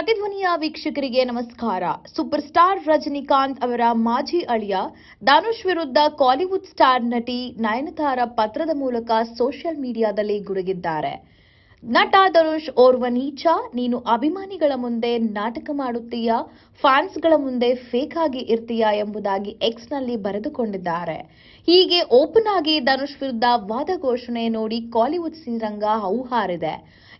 ಪ್ರತಿಧ್ವನಿಯ ವೀಕ್ಷಕರಿಗೆ ನಮಸ್ಕಾರ. Super star Rajinikanth ಅವರ ಮಾಜಿ ಅಳಿಯ, ಧನುಷ್ ವಿರುದ್ಧ ಕಾಲಿವುಡ್ ಸ್ಟಾರ್ ನಟಿ ನಯನತಾರ ಪತ್ರದ ಮೂಲಕ ಸೋಷಿಯಲ್ ಮೀಡಿಯಾದಲ್ಲಿ ಗುಡುಗಿದ್ದಾರೆ. ನಟ ಧನುಷ್ ಓರ್ವ ನೀಚ. ನೀನು ಅಭಿಮಾನಿಗಳ ಮುಂದೆ ನಾಟಕ ಮಾಡುತ್ತೀಯಾ? ಫ್ಯಾನ್ಸ್ಗಳ ಮುಂದೆ ಫೇಕ್ ಆಗಿ ಇರ್ತೀಯಾ ಎಂಬುದಾಗಿ ಎಕ್ಸ್ನಲ್ಲಿ ಬರೆದುಕೊಂಡಿದ್ದಾರೆ. ಹೀಗೆ ಓಪನ್ ಆಗಿ ಧನುಷ್ ವಿರುದ್ಧ ವಾದ ಘೋಷಣೆ ನೋಡಿ ಕಾಲಿವುಡ್ ಸಿನಿರಂಗ ಹೌಹಾರಿದೆ.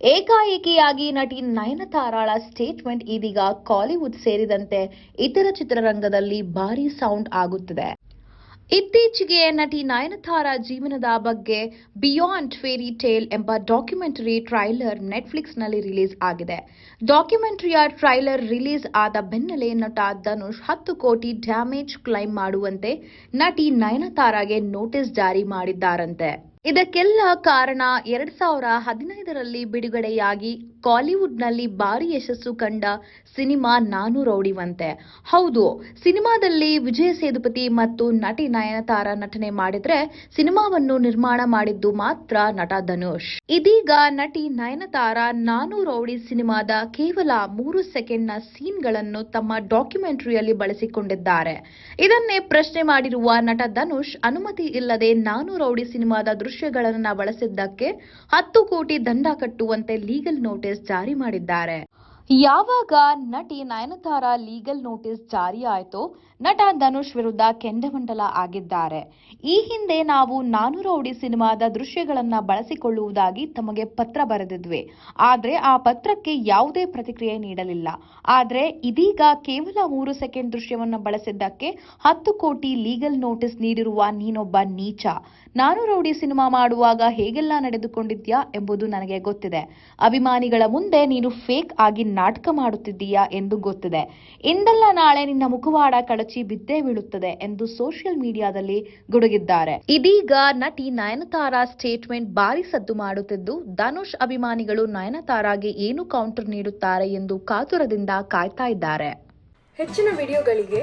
ಏಕಾಏಕಿಯಾಗಿ ನಟಿ ನಯನತಾರಾಳ ಸ್ಟೇಟ್ಮೆಂಟ್ ಇದೀಗ ಕಾಲಿವುಡ್ ಸೇರಿದಂತೆ ಇತರ ಚಿತ್ರರಂಗದಲ್ಲಿ ಭಾರಿ ಸೌಂಡ್ ಆಗುತ್ತಿದೆ. ಇತ್ತೀಚೆಗೆ ನಟಿ ನಯನತಾರ ಜೀವನದ ಬಗ್ಗೆ ಬಿಯಾಂಡ್ ಫೇರಿ ಟೇಲ್ ಎಂಬ ಡಾಕ್ಯುಮೆಂಟರಿ ಟ್ರೈಲರ್ ನೆಟ್ಫ್ಲಿಕ್ಸ್ನಲ್ಲಿ ರಿಲೀಸ್ ಆಗಿದೆ. ಡಾಕ್ಯುಮೆಂಟರಿಯ ಟ್ರೈಲರ್ ರಿಲೀಸ್ ಆದ ಬೆನ್ನಲ್ಲೇ ನಟ ಧನುಷ್ ಹತ್ತು ಕೋಟಿ ಡ್ಯಾಮೇಜ್ ಕ್ಲೈಮ್ ಮಾಡುವಂತೆ ನಟಿ ನಯನತಾರಾಗೆ ನೋಟಿಸ್ ಜಾರಿ ಮಾಡಿದ್ದಾರಂತೆ. ಇದಕ್ಕೆಲ್ಲ ಕಾರಣ ಎರಡ್ ಸಾವಿರ ಹದಿನೈದರಲ್ಲಿ ಬಿಡುಗಡೆಯಾಗಿ ಕಾಲಿವುಡ್ನಲ್ಲಿ ಭಾರಿ ಯಶಸ್ಸು ಕಂಡ ಸಿನಿಮಾ ನಾನು ರೌಡಿವಂತೆ. ಹೌದು, ಸಿನಿಮಾದಲ್ಲಿ ವಿಜಯ ಸೇದುಪತಿ ಮತ್ತು ನಟಿ ನಯನತಾರ ನಟನೆ ಮಾಡಿದ್ರೆ ಸಿನಿಮಾವನ್ನು ನಿರ್ಮಾಣ ಮಾಡಿದ್ದು ಮಾತ್ರ ನಟ ಧನುಷ್. ಇದೀಗ ನಟಿ ನಯನತಾರ ನಾನು ರೌಡಿ ಸಿನಿಮಾದ ಕೇವಲ ಮೂರು ಸೆಕೆಂಡ್ನ ಸೀನ್ಗಳನ್ನು ತಮ್ಮ ಡಾಕ್ಯುಮೆಂಟರಿಯಲ್ಲಿ ಬಳಸಿಕೊಂಡಿದ್ದಾರೆ. ಇದನ್ನೇ ಪ್ರಶ್ನೆ ಮಾಡಿರುವ ನಟ ಧನುಷ್, ಅನುಮತಿ ಇಲ್ಲದೆ ನಾನು ರೌಡಿ ಸಿನಿಮಾದ ದೃಶ್ಯಗಳನ್ನು ಬಳಸಿದ್ದಕ್ಕೆ ಹತ್ತು ಕೋಟಿ ದಂಡ ಕಟ್ಟುವಂತೆ ಲೀಗಲ್ ನೋಟಿಸ್ ಜಾರಿ ಮಾಡಿದ್ದಾರೆ. ಯಾವಾಗ ನಟಿ ನಯನತಾರ ಲೀಗಲ್ ನೋಟಿಸ್ ಜಾರಿ ಆಯಿತೋ, ನಟ ಧನುಷ್ ವಿರುದ್ಧ ಕೆಂಡಮಂಡಲ ಆಗಿದ್ದಾರೆ. ಈ ಹಿಂದೆ ನಾವು ನಾನು ರೌಡಿ ಸಿನಿಮಾದ ದೃಶ್ಯಗಳನ್ನ ಬಳಸಿಕೊಳ್ಳುವುದಾಗಿ ತಮಗೆ ಪತ್ರ ಬರೆದಿದ್ವಿ. ಆದರೆ ಆ ಪತ್ರಕ್ಕೆ ಯಾವುದೇ ಪ್ರತಿಕ್ರಿಯೆ ನೀಡಲಿಲ್ಲ. ಆದರೆ ಇದೀಗ ಕೇವಲ ಮೂರು ಸೆಕೆಂಡ್ ದೃಶ್ಯವನ್ನ ಬಳಸಿದ್ದಕ್ಕೆ ಹತ್ತು ಕೋಟಿ ಲೀಗಲ್ ನೋಟಿಸ್ ನೀಡಿರುವ ನೀನೊಬ್ಬ ನೀಚ. ನಾನು ರೌಡಿ ಸಿನಿಮಾ ಮಾಡುವಾಗ ಹೇಗೆಲ್ಲ ನಡೆದುಕೊಂಡಿದ್ಯಾ ಎಂಬುದು ನನಗೆ ಗೊತ್ತಿದೆ. ಅಭಿಮಾನಿಗಳ ಮುಂದೆ ನೀನು ಫೇಕ್ ಆಗಿ ನಾಟಕ ಮಾಡುತ್ತಿದ್ದೀಯಾ ಎಂದು ಗೊತ್ತಿದೆ. ಇಂದಲ್ಲ ನಾಳೆ ನಿನ್ನ ಮುಖವಾಡ ಕಳಚಿ ಬಿದ್ದೇ ಬೀಳುತ್ತದೆ ಎಂದು ಸೋಷಿಯಲ್ ಮೀಡಿಯಾದಲ್ಲಿ ಗುಡುಗಿದ್ದಾರೆ. ಇದೀಗ ನಟಿ ನಯನತಾರ ಸ್ಟೇಟ್ಮೆಂಟ್ ಭಾರಿ ಸದ್ದು ಮಾಡುತ್ತಿದ್ದು, ಧನುಷ್ ಅಭಿಮಾನಿಗಳು ನಯನತಾರಾಗೆ ಏನು ಕೌಂಟರ್ ನೀಡುತ್ತಾರೆ ಎಂದು ಕಾತುರದಿಂದ ಕಾಯ್ತಾ ಇದ್ದಾರೆ. ಹೆಚ್ಚಿನ ವಿಡಿಯೋಗಳಿಗೆ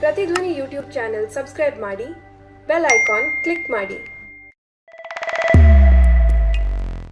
ಪ್ರತಿಧ್ವನಿ ಯೂಟ್ಯೂಬ್ ಚಾನೆಲ್ ಸಬ್ಸ್ಕ್ರೈಬ್ ಮಾಡಿ, ಬೆಲ್ ಐಕಾನ್ ಕ್ಲಿಕ್ ಮಾಡಿ.